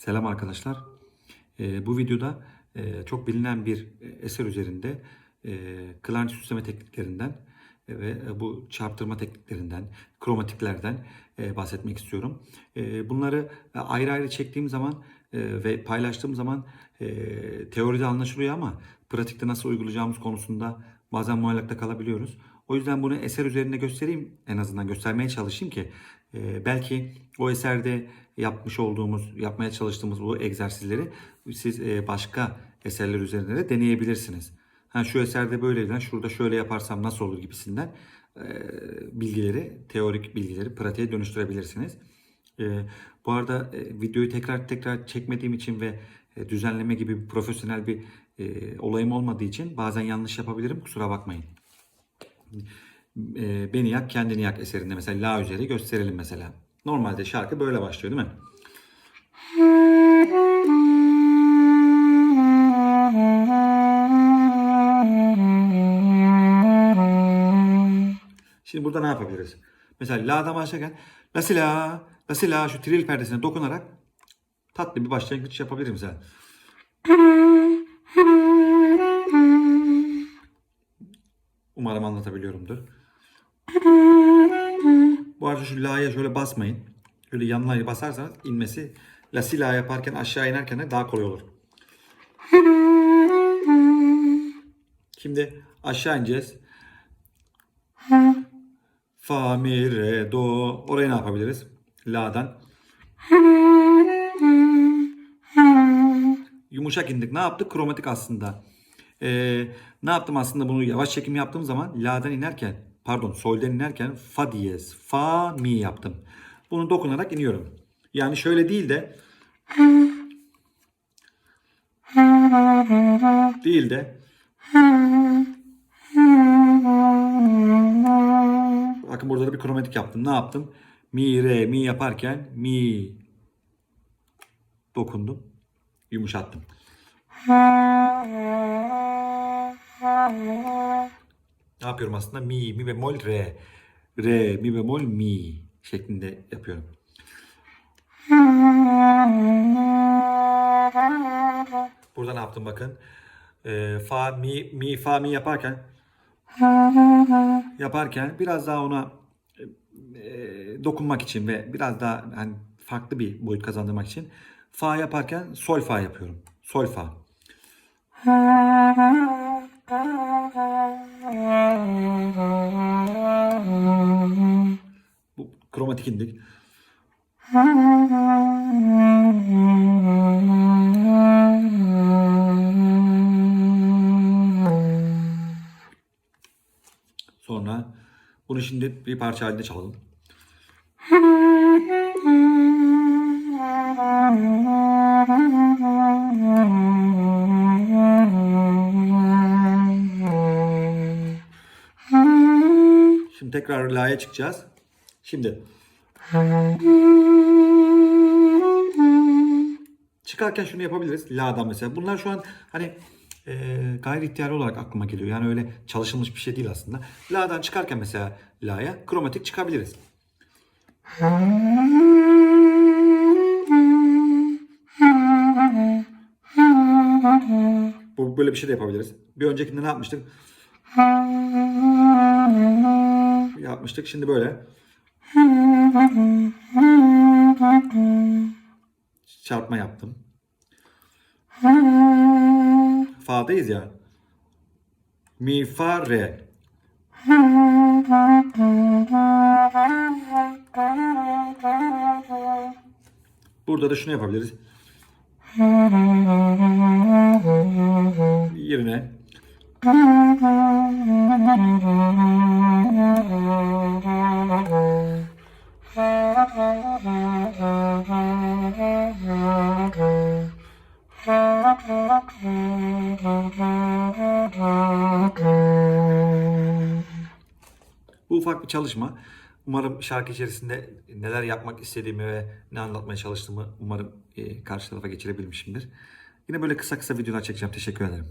Selam arkadaşlar. Ee, bu videoda e, çok bilinen bir eser üzerinde e, klarnet süsleme tekniklerinden e, ve bu çarptırma tekniklerinden, kromatiklerden e, bahsetmek istiyorum. E, bunları ayrı ayrı çektiğim zaman e, ve paylaştığım zaman e, teoride anlaşılıyor ama pratikte nasıl uygulayacağımız konusunda bazen muallakta kalabiliyoruz. O yüzden bunu eser üzerinde göstereyim en azından göstermeye çalışayım ki e, belki o eserde yapmış olduğumuz, yapmaya çalıştığımız bu egzersizleri siz e, başka eserler üzerinde de deneyebilirsiniz. Ha şu eserde böyle, şurada şöyle yaparsam nasıl olur gibisinden e, bilgileri, teorik bilgileri pratiğe dönüştürebilirsiniz. E, bu arada e, videoyu tekrar tekrar çekmediğim için ve e, düzenleme gibi profesyonel bir e, olayım olmadığı için bazen yanlış yapabilirim. Kusura bakmayın. Beni Yak Kendini Yak eserinde mesela La üzeri gösterelim mesela. Normalde şarkı böyle başlıyor değil mi? Şimdi burada ne yapabiliriz? Mesela La'dan başlarken La si la, la si la şu tril perdesine dokunarak tatlı bir başlangıç yapabilirim mesela. Umarım anlatabiliyorumdur. Bu arada şu la'ya şöyle basmayın. Şöyle yanına basarsanız inmesi la si la yaparken aşağı inerken de daha kolay olur. Şimdi aşağı ineceğiz. Fa, mi, re, do. Oraya ne yapabiliriz? La'dan. Yumuşak indik. Ne yaptık? Kromatik aslında. Ee, ne yaptım aslında bunu yavaş çekim yaptığım zaman la'dan inerken pardon sol'den inerken fa diyez fa mi yaptım. Bunu dokunarak iniyorum. Yani şöyle değil de değil de bakın burada da bir kromatik yaptım. Ne yaptım? Mi re mi yaparken mi dokundum. Yumuşattım. Ne yapıyorum aslında? Mi, mi bemol, re. Re, mi bemol, mi şeklinde yapıyorum. Burada ne yaptım bakın. Ee, fa, mi, mi, fa, mi yaparken yaparken biraz daha ona e, dokunmak için ve biraz daha hani farklı bir boyut kazandırmak için fa yaparken sol fa yapıyorum. Sol fa. Bu kromatik indik. Sonra bunu şimdi bir parça halinde çalalım. Şimdi tekrar la'ya çıkacağız. Şimdi çıkarken şunu yapabiliriz. La'dan mesela. Bunlar şu an hani e, gayri ihtiyari olarak aklıma geliyor. Yani öyle çalışılmış bir şey değil aslında. La'dan çıkarken mesela la'ya kromatik çıkabiliriz. Bu böyle bir şey de yapabiliriz. Bir öncekinde ne yapmıştık? Yapmıştık. Şimdi böyle. Çarpma yaptım. Fa'dayız ya. Mi, fa, re. Burada da şunu yapabiliriz. Yerine Bu ufak bir çalışma. Umarım şarkı içerisinde neler yapmak istediğimi ve ne anlatmaya çalıştığımı umarım e, karşı tarafa geçirebilmişimdir. Yine böyle kısa kısa videolar çekeceğim. Teşekkür ederim.